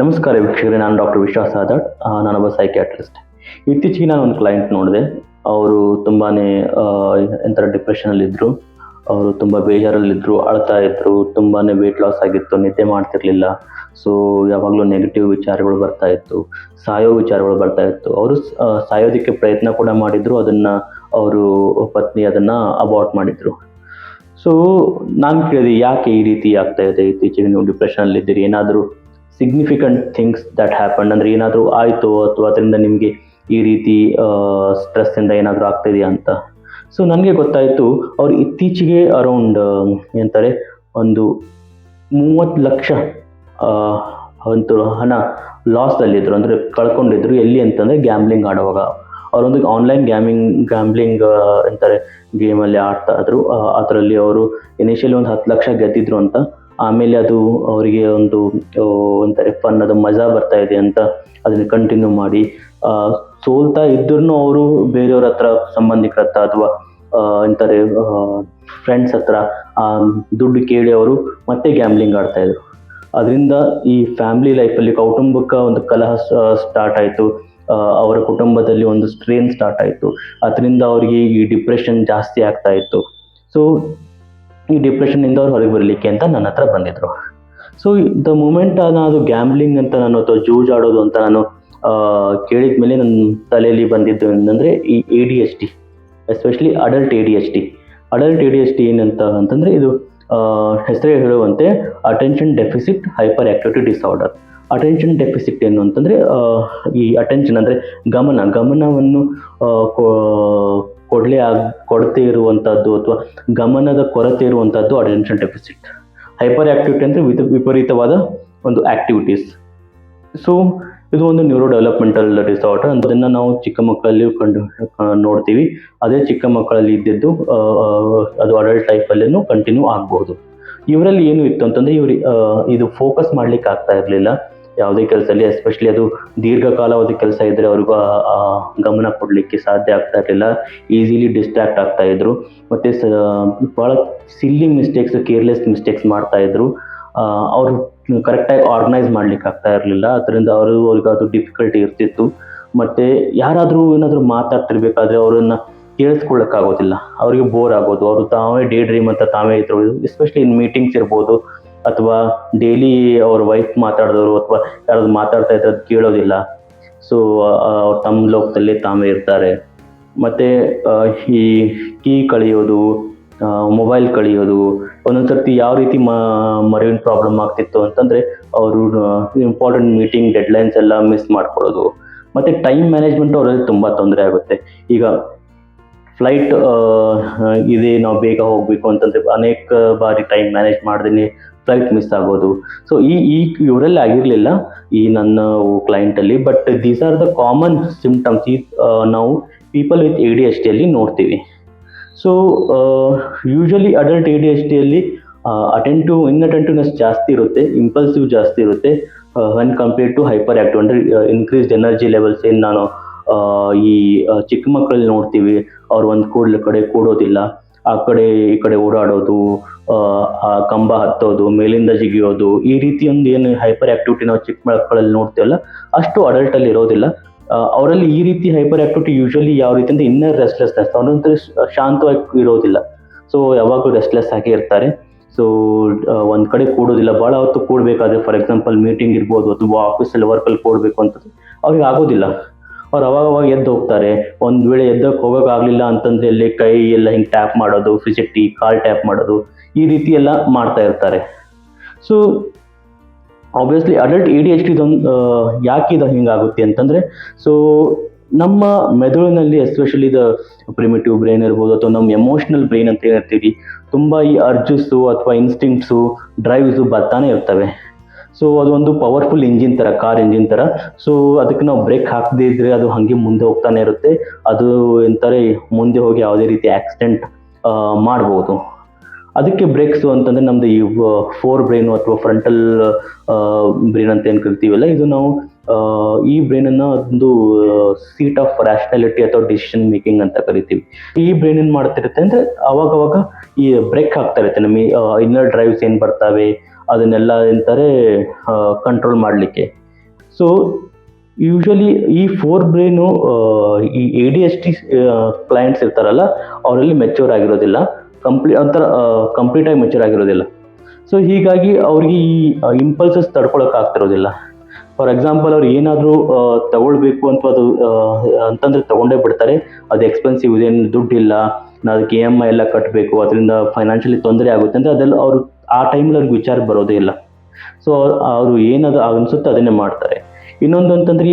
ನಮಸ್ಕಾರ ವೀಕ್ಷಕರೇ ನಾನು ಡಾಕ್ಟರ್ ವಿಶ್ವಾಸ್ ಆದಾಡ್ ಆ, ನಾನೊಬ್ಬ ಸೈಕ್ಯಾಟ್ರಿಸ್ಟ್ ಇತ್ತೀಚೆಗೆ ನಾನು ಒಂದು ಕ್ಲೈಂಟ್ ನೋಡಿದೆ. ಅವರು ತುಂಬಾ ಎಂಥರ ಡಿಪ್ರೆಷನಲ್ಲಿದ್ದರು ಅವರು ತುಂಬ ಬೇಜಾರಲ್ಲಿದ್ದರು ಅಳ್ತಾ ಇದ್ದರು ತುಂಬಾ ವೆಯ್ಟ್ ಲಾಸ್ ಆಗಿತ್ತು ನಿದ್ದೆ ಮಾಡ್ತಿರ್ಲಿಲ್ಲ. ಸೊ ಯಾವಾಗಲೂ ನೆಗೆಟಿವ್ ವಿಚಾರಗಳು ಬರ್ತಾ ಇತ್ತು ಸಾಯೋ ವಿಚಾರಗಳು ಬರ್ತಾ ಇತ್ತು. ಅವರು ಸಾಯೋದಕ್ಕೆ ಪ್ರಯತ್ನ ಕೂಡ ಮಾಡಿದ್ರು ಅದನ್ನು ಅವರು ಪತ್ನಿ ಅದನ್ನು ಅಬಾರ್ಟ್ ಮಾಡಿದರು. ಸೊ ನಾನು ಕೇಳಿದೆ ಯಾಕೆ ಈ ರೀತಿ ಆಗ್ತಾ ಇದೆ? ಇತ್ತೀಚೆಗೆ ನೀವು ಡಿಪ್ರೆಷನಲ್ಲಿದ್ದೀರಿ ಏನಾದರೂ ಸಿಗ್ನಿಫಿಕೆಂಟ್ ಥಿಂಗ್ಸ್ ದಟ್ ಹ್ಯಾಪನ್ ಅಂದರೆ ಏನಾದರೂ ಆಯಿತು ಅಥವಾ ಅದರಿಂದ ನಿಮಗೆ ಈ ರೀತಿ ಸ್ಟ್ರೆಸ್ಸಿಂದ ಏನಾದರೂ ಆಗ್ತಿದೆಯಾ ಅಂತ? ಸೊ ನನಗೆ ಗೊತ್ತಾಯಿತು, ಅವ್ರು ಇತ್ತೀಚೆಗೆ ಅರೌಂಡ್ ಏನಂತಾರೆ ಒಂದು ಮೂವತ್ತು ಲಕ್ಷ ಒಂದು ಹಣ ಲಾಸ್ದಲ್ಲಿದ್ದರು ಅಂದರೆ ಕಳ್ಕೊಂಡಿದ್ರು. ಎಲ್ಲಿ ಅಂತಂದರೆ ಗ್ಯಾಮ್ಲಿಂಗ್ ಆಡುವಾಗ. ಅವರೊಂದು ಆನ್ಲೈನ್ ಗ್ಯಾಮಿಂಗ್ ಗ್ಯಾಮ್ಲಿಂಗ್ ಅಂತಾರೆ ಗೇಮಲ್ಲಿ ಆಡ್ತಾ ಇದ್ರು. ಅದರಲ್ಲಿ ಅವರು ಇನಿಷಿಯಲಿ ಒಂದು ಹತ್ತು ಲಕ್ಷ ಗೆದ್ದಿದ್ರು ಅಂತ. ಆಮೇಲೆ ಅದು ಅವರಿಗೆ ಒಂದು ಒಂಥರ ಫನ್ ಅದು, ಮಜಾ ಬರ್ತಾ ಇದೆ ಅಂತ ಅದನ್ನು ಕಂಟಿನ್ಯೂ ಮಾಡಿ ಸೋಲ್ತಾ ಇದ್ರೂ ಅವರು ಬೇರೆಯವ್ರ ಹತ್ರ ಸಂಬಂಧಿಕರ ಹತ್ರ ಅಥವಾ ಎಂತಾರೆ ಫ್ರೆಂಡ್ಸ್ ಹತ್ರ ದುಡ್ಡು ಕೇಳಿ ಅವರು ಮತ್ತೆ ಗ್ಯಾಮ್ಲಿಂಗ್ ಆಡ್ತಾ ಇದ್ರು. ಅದರಿಂದ ಈ ಫ್ಯಾಮಿಲಿ ಲೈಫಲ್ಲಿ ಕೌಟುಂಬಿಕ ಒಂದು ಕಲಹ ಸ್ಟಾರ್ಟ್ ಆಯಿತು. ಅವರ ಕುಟುಂಬದಲ್ಲಿ ಒಂದು ಸ್ಟ್ರೇನ್ ಸ್ಟಾರ್ಟ್ ಆಯಿತು. ಅದರಿಂದ ಅವರಿಗೆ ಈ ಡಿಪ್ರೆಷನ್ ಜಾಸ್ತಿ ಆಗ್ತಾ ಇತ್ತು. ಸೊ ಈ ಡಿಪ್ರೆಷನ್ನಿಂದ ಅವ್ರು ಹೊರಗೆ ಬರಲಿಕ್ಕೆ ಅಂತ ನನ್ನ ಹತ್ರ ಬಂದಿದ್ರು. ಸೊ ದ ಮೂಮೆಂಟ್ ಅದು ಗ್ಯಾಮ್ಲಿಂಗ್ ಅಂತ ನಾನು ಅಥವಾ ಜೂಜಾಡೋದು ಅಂತ ನಾನು ಕೇಳಿದ ಮೇಲೆ ನನ್ನ ತಲೆಯಲ್ಲಿ ಬಂದಿದ್ದು ಏನಂದರೆ ಈ A D S T especially adult A D S T adult A D S T ಏನಂತ ಅಂತಂದರೆ ಇದು ಹೆಸರೇ ಹೇಳುವಂತೆ attention deficit hyperactivity disorder attention deficit ಏನು ಅಂತಂದರೆ ಈ ಅಟೆನ್ಷನ್ ಅಂದರೆ ಗಮನ, ಗಮನವನ್ನು ಕೊಡಲೇ ಆಗ್ ಕೊಡತೆ ಇರುವಂಥದ್ದು ಅಥವಾ ಗಮನದ ಕೊರತೆ ಇರುವಂಥದ್ದು ಅಟೆನ್ಷನ್ ಡೆಫಿಸಿಟ್ ಹೈಪರ್ ಆಕ್ಟಿವಿಟಿ ಅಂದರೆ ವಿಪರೀತವಾದ ಒಂದು ಆಕ್ಟಿವಿಟೀಸ್ ಸೊ ಇದು ಒಂದು ನ್ಯೂರೋ ಡೆವಲಪ್ಮೆಂಟಲ್ ಡಿಸಾರ್ಡರ್ ಅದನ್ನು ನಾವು ಚಿಕ್ಕ ಮಕ್ಕಳಲ್ಲಿ ಕಂಡು ನೋಡ್ತೀವಿ. ಅದೇ ಚಿಕ್ಕ ಮಕ್ಕಳಲ್ಲಿ ಇದ್ದಿದ್ದು ಅದು ಅಡಲ್ಟ್ ಲೈಫಲ್ಲೂ ಕಂಟಿನ್ಯೂ ಆಗ್ಬೋದು. ಇವರಲ್ಲಿ ಏನು ಇತ್ತು ಅಂತಂದರೆ ಇವ್ರು ಇದು ಫೋಕಸ್ ಮಾಡ್ಲಿಕ್ಕೆ ಆಗ್ತಾ ಇರಲಿಲ್ಲ. ಯಾವುದೇ ಕೆಲಸದಲ್ಲಿ ಎಸ್ಪೆಷಲಿ ಅದು ದೀರ್ಘಕಾಲಾವಧಿ ಕೆಲಸ ಇದ್ದರೆ ಅವ್ರಿಗೂ ಗಮನ ಕೊಡಲಿಕ್ಕೆ ಸಾಧ್ಯ ಆಗ್ತಾ ಇರಲಿಲ್ಲ. ಈಸಿಲಿ ಡಿಸ್ಟ್ರಾಕ್ಟ್ ಆಗ್ತಾ ಇದ್ರು. ಮತ್ತು ಸ ಭಾಳ ಸಿಲ್ಲಿ ಮಿಸ್ಟೇಕ್ಸ್ ಕೇರ್ಲೆಸ್ ಮಿಸ್ಟೇಕ್ಸ್ ಮಾಡ್ತಾ ಇದ್ರು. ಅವರು ಕರೆಕ್ಟಾಗಿ ಆರ್ಗನೈಸ್ ಮಾಡ್ಲಿಕ್ಕೆ ಆಗ್ತಾ ಇರಲಿಲ್ಲ. ಅದರಿಂದ ಅವರು ಅವ್ರಿಗೆ ಅದು ಡಿಫಿಕಲ್ಟಿ ಇರ್ತಿತ್ತು. ಮತ್ತು ಯಾರಾದರೂ ಏನಾದರೂ ಮಾತಾಡ್ತಿರ್ಬೇಕಾದ್ರೆ ಅವರನ್ನು ಕೇಳಿಸ್ಕೊಳ್ಳೋಕ್ಕಾಗೋದಿಲ್ಲ. ಅವರಿಗೆ ಬೋರ್ ಆಗೋದು. ಅವರು ತಾವೇ ಡೇ ಡ್ರೀಮ್ ಅಂತ ತಾವೇ ಇದ್ರು. ಎಸ್ಪೆಷಲಿ ಇನ್ ಮೀಟಿಂಗ್ಸ್ ಇರ್ಬೋದು. ಅಥವಾ ಡೈಲಿ ಅವ್ರ ವೈಫ್ ಮಾತಾಡಿದವರು ಅಥವಾ ಯಾರಾದ್ರು ಮಾತಾಡ್ತಾ ಇದ್ರೆ ಅದು ಕೇಳೋದಿಲ್ಲ. ಸೊ ಅವ್ರು ತಮ್ಮ ಲೋಕದಲ್ಲಿ ತಾವೇ ಇರ್ತಾರೆ. ಮತ್ತು ಈ ಕೀ ಕಳೆಯೋದು ಮೊಬೈಲ್ ಕಳೆಯೋದು, ಒಂದೊಂದು ಸರ್ತಿ ಯಾವ ರೀತಿ ಮ ಮರೆವಿನ ಪ್ರಾಬ್ಲಮ್ ಆಗ್ತಿತ್ತು ಅಂತಂದರೆ ಅವರು ಇಂಪಾರ್ಟೆಂಟ್ ಮೀಟಿಂಗ್ ಡೆಡ್ಲೈನ್ಸ್ ಎಲ್ಲ ಮಿಸ್ ಮಾಡ್ಕೊಳ್ಳೋದು. ಮತ್ತು ಟೈಮ್ ಮ್ಯಾನೇಜ್ಮೆಂಟ್ ಅವರಲ್ಲಿ ತುಂಬ ತೊಂದರೆ ಆಗುತ್ತೆ. ಈಗ ಫ್ಲೈಟ್ ಇದೆ, ನಾವು ಬೇಗ ಹೋಗಬೇಕು ಅಂತಂದರೆ ಅನೇಕ ಬಾರಿ ಟೈಮ್ ಮ್ಯಾನೇಜ್ ಮಾಡ್ದೇ ಫ್ಲೈಟ್ ಮಿಸ್ ಆಗೋದು. ಸೊ ಈ ಈ ಇವರಲ್ಲಿ ಆಗಿರಲಿಲ್ಲ, ಈ ನನ್ನ ಕ್ಲೈಂಟಲ್ಲಿ but these are the common symptoms ಈ ನಾವು people with A D H ಟಿಯಲ್ಲಿ ನೋಡ್ತೀವಿ. So usually adult A D H ಟಿಯಲ್ಲಿ attentive inattentiveness ಜಾಸ್ತಿ ಇರುತ್ತೆ ಇಂಪಲ್ಸಿವ್ ಜಾಸ್ತಿ ಇರುತ್ತೆ when compared to hyper active ಅಂದರೆ ಇನ್ಕ್ರೀಸ್ಡ್ ಎನರ್ಜಿ ಲೆವೆಲ್ಸ್ ಏನು ನಾನು ಈ ಚಿಕ್ಕ ಮಕ್ಕಳಲ್ಲಿ ನೋಡ್ತೀವಿ, ಅವ್ರು ಒಂದು ಕೂಡಲ ಕಡೆ ಕೂಡೋದಿಲ್ಲ, ಆ ಕಡೆ ಈ ಕಡೆ ಓಡಾಡೋದು ಆ, ಕಂಬ ಹತ್ತೋದು ಮೇಲಿಂದ ಜಿಗಿಯೋದು ಈ ರೀತಿ ಒಂದು ಏನು ಹೈಪರ್ ಆಕ್ಟಿವಿಟಿ ನಾವು ಚಿಕ್ಕ ಮಕ್ಕಳಲ್ಲಿ ನೋಡ್ತೇವಲ್ಲ ಅಷ್ಟು ಅಡಲ್ಟ್ ಅಲ್ಲಿ ಇರೋದಿಲ್ಲ. ಅವರಲ್ಲಿ ಈ ರೀತಿ ಹೈಪರ್ ಆಕ್ಟಿವಿಟಿ ಯೂಶಲಿ ಯಾವ ರೀತಿ ಅಂದ್ರೆ ಇನ್ನರ್ ರೆಸ್ಟ್ಲೆಸ್ನೆಸ್ ಅವನಂತರ ಶಾಂತವಾಗಿ ಇರೋದಿಲ್ಲ. ಸೊ ಯಾವಾಗಲೂ ರೆಸ್ಟ್ಲೆಸ್ ಆಗಿ ಇರ್ತಾರೆ. ಸೊ ಒಂದ್ ಕಡೆ ಕೂಡೋದಿಲ್ಲ. ಬಹಳ ಹೊತ್ತು ಕೂಡಬೇಕಾದ್ರೆ ಫಾರ್ ಎಕ್ಸಾಂಪಲ್ ಮೀಟಿಂಗ್ ಇರ್ಬೋದು ಅಥವಾ ಆಫೀಸಲ್ಲಿ ವರ್ಕಲ್ಲಿ ಕೂಡಬೇಕು ಅಂತ ಅವ್ರಿಗೆ ಆಗೋದಿಲ್ಲ. ಅವ್ರು ಅವಾಗವಾಗ ಅವಾಗ ಎದ್ದು ಹೋಗ್ತಾರೆ. ಒಂದು ವೇಳೆ ಎದ್ದಕ್ಕೆ ಹೋಗೋಕ್ಕಾಗಲಿಲ್ಲ ಅಂತಂದ್ರೆ ಅಲ್ಲಿ ಕೈ ಎಲ್ಲ ಹಿಂಗೆ ಟ್ಯಾಪ್ ಮಾಡೋದು ಫಿಸಿಟಿ ಕಾಲ್ ಟ್ಯಾಪ್ ಮಾಡೋದು, ಈ ರೀತಿ ಎಲ್ಲ ಮಾಡ್ತಾ ಇರ್ತಾರೆ. So obviously adult E D H ಇದೊಂದು ಯಾಕೆ ಇದು ಹಿಂಗಾಗುತ್ತೆ ಅಂತಂದರೆ ಸೊ ನಮ್ಮ ಮೆದುಳಿನಲ್ಲಿ ಎಸ್ಪೆಷಲಿ ದ ಪ್ರಿಮಿಟಿವ್ ಬ್ರೈನ್ ಇರ್ಬೋದು ಅಥವಾ ನಮ್ಮ ಎಮೋಷ್ನಲ್ ಬ್ರೈನ್ ಅಂತ ಏನಿರ್ತೀವಿ, ತುಂಬ ಈ ಅರ್ಜಸ್ಸು ಅಥವಾ ಇನ್ಸ್ಟಿಂಕ್ಟ್ಸು ಡ್ರೈವ್ಸು ಬರ್ತಾನೆ ಇರ್ತವೆ. ಸೊ ಅದೊಂದು ಪವರ್ಫುಲ್ ಇಂಜಿನ್ ಥರ ಕಾರ್ ಇಂಜಿನ್ ಥರ ಸೊ ಅದಕ್ಕೆ ನಾವು ಬ್ರೇಕ್ ಹಾಕದೇ ಇದ್ರೆ ಅದು ಹಾಗೆ ಮುಂದೆ ಹೋಗ್ತಾನೆ ಇರುತ್ತೆ. ಅದು ಎಂತಾರೆ ಮುಂದೆ ಹೋಗಿ ಯಾವುದೇ ರೀತಿ ಆಕ್ಸಿಡೆಂಟ್ ಮಾಡ್ಬೋದು. ಅದಕ್ಕೆ ಬ್ರೇಕ್ಸು ಅಂತಂದ್ರೆ ನಮ್ದು ಈ ಫೋರ್ ಬ್ರೈನು ಅಥವಾ ಫ್ರಂಟಲ್ ಬ್ರೈನ್ ಅಂತ ಏನು ಕರಿತೀವಲ್ಲ, ಇದು ನಾವು ಈ ಬ್ರೈನನ್ನು ಒಂದು ಸೀಟ್ ಆಫ್ ರ್ಯಾಷನಾಲಿಟಿ ಅಥವಾ ಡಿಸಿಷನ್ ಮೇಕಿಂಗ್ ಅಂತ ಕರಿತೀವಿ. ಈ ಬ್ರೈನ್ ಏನು ಮಾಡ್ತಿರುತ್ತೆ ಅಂದರೆ, ಅವಾಗವಾಗ ಅವಾಗ ಈ ಬ್ರೇಕ್ ಹಾಕ್ತಾ ಇರುತ್ತೆ. ನಮಗೆ ಇನ್ನರ್ ಡ್ರೈವ್ಸ್ ಏನು ಬರ್ತವೆ ಅದನ್ನೆಲ್ಲ ಎಂತಾರೆ ಕಂಟ್ರೋಲ್ ಮಾಡಲಿಕ್ಕೆ. ಸೊ ಯೂಶಲಿ ಈ ಫೋರ್ ಬ್ರೈನು ಈ A D S T clients ಇರ್ತಾರಲ್ಲ, ಅವರಲ್ಲಿ ಮೆಚ್ಯೂರ್ ಆಗಿರೋದಿಲ್ಲ. ಕಂಪ್ಲೀ ಒಂಥರ ಕಂಪ್ಲೀಟಾಗಿ ಮೆಚ್ಯೂರ್ ಆಗಿರೋದಿಲ್ಲ. ಸೊ ಹೀಗಾಗಿ ಅವ್ರಿಗೆ ಈ ಇಂಪಲ್ಸಸ್ ತಡ್ಕೊಳಕ್ಕೆ ಆಗ್ತಿರೋದಿಲ್ಲ. ಫಾರ್ ಎಕ್ಸಾಂಪಲ್ ಅವ್ರು ಏನಾದರೂ ತಗೊಳ್ಬೇಕು ಅಂತ ಅದು ಅಂತಂದ್ರೆ ತಗೊಂಡೇ ಬಿಡ್ತಾರೆ. ಅದು ಎಕ್ಸ್ಪೆನ್ಸಿವ್ ಇದೇನು ದುಡ್ಡಿಲ್ಲ. ನಾ ಅದಕ್ಕೆ ಇ ಎಂ ಐ ಎಲ್ಲ ಕಟ್ಟಬೇಕು ಅದರಿಂದ ಫೈನಾನ್ಷಿಯಲಿ ತೊಂದರೆ ಆಗುತ್ತೆ. ಅಂದರೆ ಅದೆಲ್ಲ ಅವರು ಆ ಟೈಮಲ್ಲಿ ಅವ್ರಿಗೆ ವಿಚಾರ ಬರೋದೇ ಇಲ್ಲ. ಸೊ ಅವರು ಏನದು ಅನ್ಸುತ್ತೆ ಅದನ್ನೇ ಮಾಡ್ತಾರೆ. ಇನ್ನೊಂದು ಅಂತಂದ್ರೆ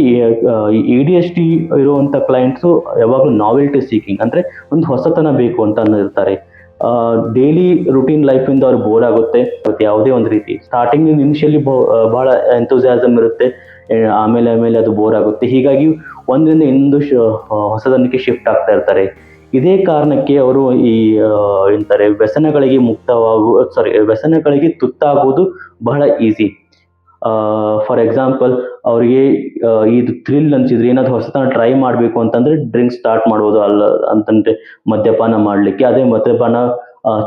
ಇ ಡಿ ಎಸ್ ಟಿ ಇರುವಂಥ ಕ್ಲೈಂಟ್ಸು ಯಾವಾಗಲೂ ನಾವೆಲ್ಟಿ ಸೀಕಿಂಗ್ ಅಂದರೆ ಒಂದು ಹೊಸತನ ಬೇಕು ಅಂತ ಅನ್ನಿರ್ತಾರೆ. ಡೈಲಿ ರುಟೀನ್ ಲೈಫಿಂದ ಅವ್ರು ಬೋರ್ ಆಗುತ್ತೆ. ಮತ್ತು ಯಾವುದೇ ಒಂದು ರೀತಿ ಸ್ಟಾರ್ಟಿಂಗ್ ಇನಿಷಿಯಲಿ ಬಹಳ ಎಂಥೂಸಿಯಾಸಮ್ ಇರುತ್ತೆ. ಆಮೇಲೆ ಆಮೇಲೆ ಅದು ಬೋರ್ ಆಗುತ್ತೆ. ಹೀಗಾಗಿ ಒಂದರಿಂದ ಇನ್ನೊಂದು ಹೊಸದನ್ನಕ್ಕೆ ಶಿಫ್ಟ್ ಆಗ್ತಾ ಇರ್ತಾರೆ. ಇದೇ ಕಾರಣಕ್ಕೆ ಅವರು ಈ ಎಂತಾರೆ, ವ್ಯಸನಗಳಿಗೆ ಮುಕ್ತವಾಗು ಸಾರಿ ವ್ಯಸನಗಳಿಗೆ ತುತ್ತಾಗುವುದು ಬಹಳ ಈಸಿ ಫಾರ್ ಎಕ್ಸಾಂಪಲ್ ಅವರಿಗೆ ಇದು ಥ್ರಿಲ್ ಅನ್ಸಿದ್ರೆ ಏನಾದ್ರು ಹೊಸತನ ಟ್ರೈ ಮಾಡಬೇಕು ಅಂತಂದ್ರೆ ಡ್ರಿಂಕ್ ಸ್ಟಾರ್ಟ್ ಮಾಡ್ಬೋದು, ಅಲ್ಲ, ಅಂತಂದ್ರೆ ಮದ್ಯಪಾನ ಮಾಡಲಿಕ್ಕೆ. ಅದೇ ಮದ್ಯಪಾನ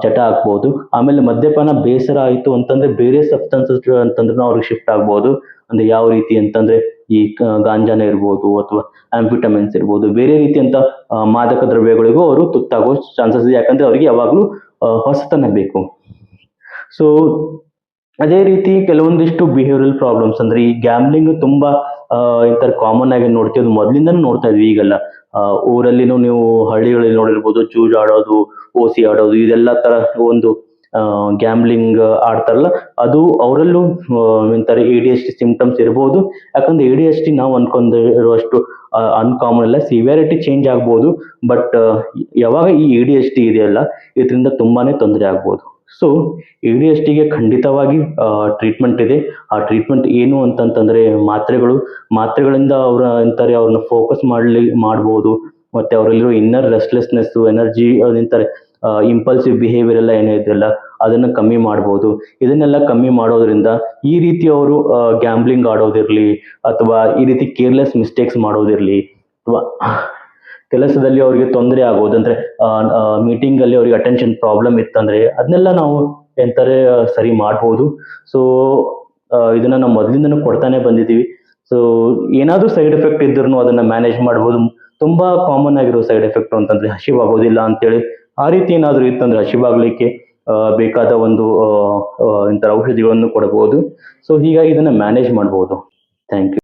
ಚಟ ಹಾಕ್ಬೋದು. ಆಮೇಲೆ ಮದ್ಯಪಾನ ಬೇಸರ ಆಯಿತು ಅಂತಂದ್ರೆ ಬೇರೆ ಸಬ್ಸ್ಟೆನ್ಸಸ್ ಅಂತಂದ್ರೆ ಅವ್ರಿಗೆ ಶಿಫ್ಟ್ ಆಗ್ಬೋದು. ಅಂದ್ರೆ ಯಾವ ರೀತಿ ಅಂತಂದ್ರೆ ಈ ಗಾಂಜಾನೇ ಇರ್ಬೋದು ಅಥವಾ ಆಂಫಿಟಮಿನ್ಸ್ ಇರ್ಬೋದು ಬೇರೆ ರೀತಿಯಂತ ಆ, ಮಾದಕ ದ್ರವ್ಯಗಳಿಗೂ ಅವರು ತುತ್ತಾಗೋ ಚಾನ್ಸಸ್ ಇದೆ. ಯಾಕಂದ್ರೆ ಅವರಿಗೆ ಯಾವಾಗಲೂ ಹೊಸತನ ಬೇಕು. ಸೊ ಅದೇ ರೀತಿ ಕೆಲವೊಂದಿಷ್ಟು ಬಿಹೇವಿಯರಲ್ ಪ್ರಾಬ್ಲಮ್ಸ್ ಅಂದ್ರೆ ಈ ಗ್ಯಾಮ್ಲಿಂಗ್ ತುಂಬಾ ಇಂತರ ಕಾಮನ್ ಆಗಿ ನೋಡ್ತೀವಿ. ಅದು ಮೊದಲಿಂದನೂ ನೋಡ್ತಾ ಇದ್ವಿ ಈಗಲ್ಲ. ಊರಲ್ಲಿನೂ ನೀವು ಹಳ್ಳಿಗಳಲ್ಲಿ ನೋಡಿರ್ಬೋದು ಜೂಜ್ ಆಡೋದು ಓಸಿ ಆಡೋದು ಇದೆಲ್ಲ ತರ ಒಂದು ಗ್ಯಾಮ್ಲಿಂಗ್ ಆಡ್ತಾರಲ್ಲ, ಅದು ಅವರಲ್ಲೂ ಎಂತಾರೆ A D S T symptoms ಇರ್ಬೋದು. ಯಾಕಂದ್ರೆ ಎ ಡಿ ಎಸ್ ಟಿ ನಾವು ಅನ್ಕೊಂಡಿರುವಷ್ಟು ಅನ್ಕಾಮನ್ ಅಲ್ಲ ಸಿವಿಯಾರಿಟಿ ಚೇಂಜ್ ಆಗ್ಬೋದು. ಬಟ್ ಯಾವಾಗ ಈ ಎ ಡಿ ಎಸ್ ಟಿ ಇದೆಯಲ್ಲ, ಇದರಿಂದ ತುಂಬಾನೇ ತೊಂದರೆ ಆಗ್ಬೋದು. ಸೊ ಎ ಡಿ ಎಸ್ ಟಿಗೆ ಖಂಡಿತವಾಗಿ ಟ್ರೀಟ್ಮೆಂಟ್ ಇದೆ. ಆ ಟ್ರೀಟ್ಮೆಂಟ್ ಏನು ಅಂತಂತಂದ್ರೆ, ಮಾತ್ರೆಗಳು, ಮಾತ್ರೆಗಳಿಂದ ಅವರ ಎಂತಾರೆ ಅವ್ರನ್ನ ಫೋಕಸ್ ಮಾಡ್ಲಿ, ಮಾಡ್ಬೋದು. ಮತ್ತೆ ಅವರಲ್ಲಿರೋ ಇನ್ನರ್ ರೆಸ್ಟ್ಲೆಸ್ನೆಸ್ ಎನರ್ಜಿ ಅದಂತಾರೆ ಇಂಪಲ್ಸಿವ್ ಬಿಹೇವಿಯರ್ ಎಲ್ಲ ಏನಿದೆಯಲ್ಲ ಅದನ್ನ ಕಮ್ಮಿ ಮಾಡ್ಬೋದು. ಇದನ್ನೆಲ್ಲ ಕಮ್ಮಿ ಮಾಡೋದ್ರಿಂದ ಈ ರೀತಿ ಅವರು ಗ್ಯಾಂಬ್ಲಿಂಗ್ ಆಡೋದಿರಲಿ, ಅಥವಾ ಈ ರೀತಿ ಕೇರ್ಲೆಸ್ ಮಿಸ್ಟೇಕ್ಸ್ ಮಾಡೋದಿರ್ಲಿ, ಅಥವಾ ಕೆಲಸದಲ್ಲಿ ಅವರಿಗೆ ತೊಂದರೆ ಆಗೋದು ಅಂದ್ರೆ ಮೀಟಿಂಗ್ ಅಲ್ಲಿ ಅವ್ರಿಗೆ ಅಟೆನ್ಷನ್ ಪ್ರಾಬ್ಲಮ್ ಇತ್ತಂದ್ರೆ ಅದನ್ನೆಲ್ಲ ನಾವು ಎಂತಾರೆ ಸರಿ ಮಾಡ್ಬೋದು. ಸೊ ಇದನ್ನ ನಾವು ಮೊದಲಿಂದನೂ ಕೊಡ್ತಾನೆ ಬಂದಿದ್ದೀವಿ. ಸೊ ಏನಾದ್ರೂ ಸೈಡ್ ಎಫೆಕ್ಟ್ ಇದ್ರೂ ಅದನ್ನ ಮ್ಯಾನೇಜ್ ಮಾಡ್ಬೋದು. ತುಂಬಾ ಕಾಮನ್ ಆಗಿರೋ ಸೈಡ್ ಎಫೆಕ್ಟ್ ಅಂತಂದ್ರೆ ಹಸಿವಾಗೋದಿಲ್ಲ ಅಂತೇಳಿ ಆ ರೀತಿ ಏನಾದರೂ ಇತ್ತಂದ್ರೆ ಹಸಿವಾಗ್ಲಿಕ್ಕೆ ಬೇಕಾದ ಒಂದು ಇಂಥ ಔಷಧಿಗಳನ್ನು ಕೊಡಬಹುದು. ಸೊ ಹೀಗಾಗಿ ಇದನ್ನ ಮ್ಯಾನೇಜ್ ಮಾಡಬಹುದು ಥ್ಯಾಂಕ್ ಯು